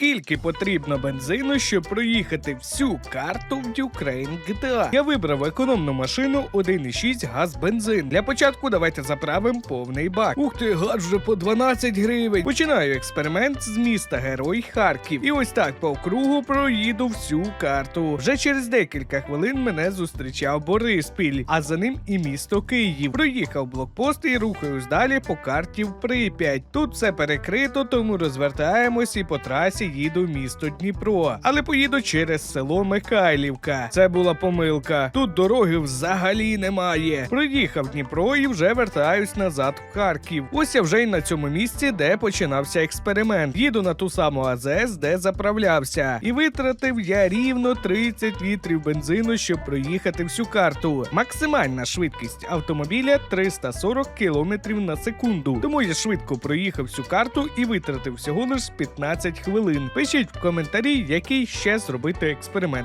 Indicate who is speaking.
Speaker 1: Скільки потрібно бензину, щоб проїхати всю карту в Ukraine GTA? Я вибрав економну машину 1,6 газ бензин. Для початку давайте заправимо повний бак. Ух ти, газ вже по 12 гривень. Починаю експеримент з міста Герой Харків. І ось так по округу проїду всю карту. Вже через декілька хвилин мене зустрічав Бориспіль, а за ним і місто Київ. Проїхав блокпост і рухаюсь далі по карті в Прип'ять. Тут все перекрито, тому розвертаємось і по трасі їду в місто Дніпро. Але поїду через село Михайлівка. Це була помилка. Тут дороги взагалі немає. Проїхав Дніпро і вже вертаюсь назад в Харків. Ось я вже й на цьому місці, де починався експеримент. Їду на ту саму АЗС, де заправлявся. І витратив я рівно 30 літрів бензину, щоб проїхати всю карту. Максимальна швидкість автомобіля 340 км на секунду. Тому я швидко проїхав всю карту і витратив всього лиш 15 хвилин. Пишіть в коментарі, який ще зробити експеримент.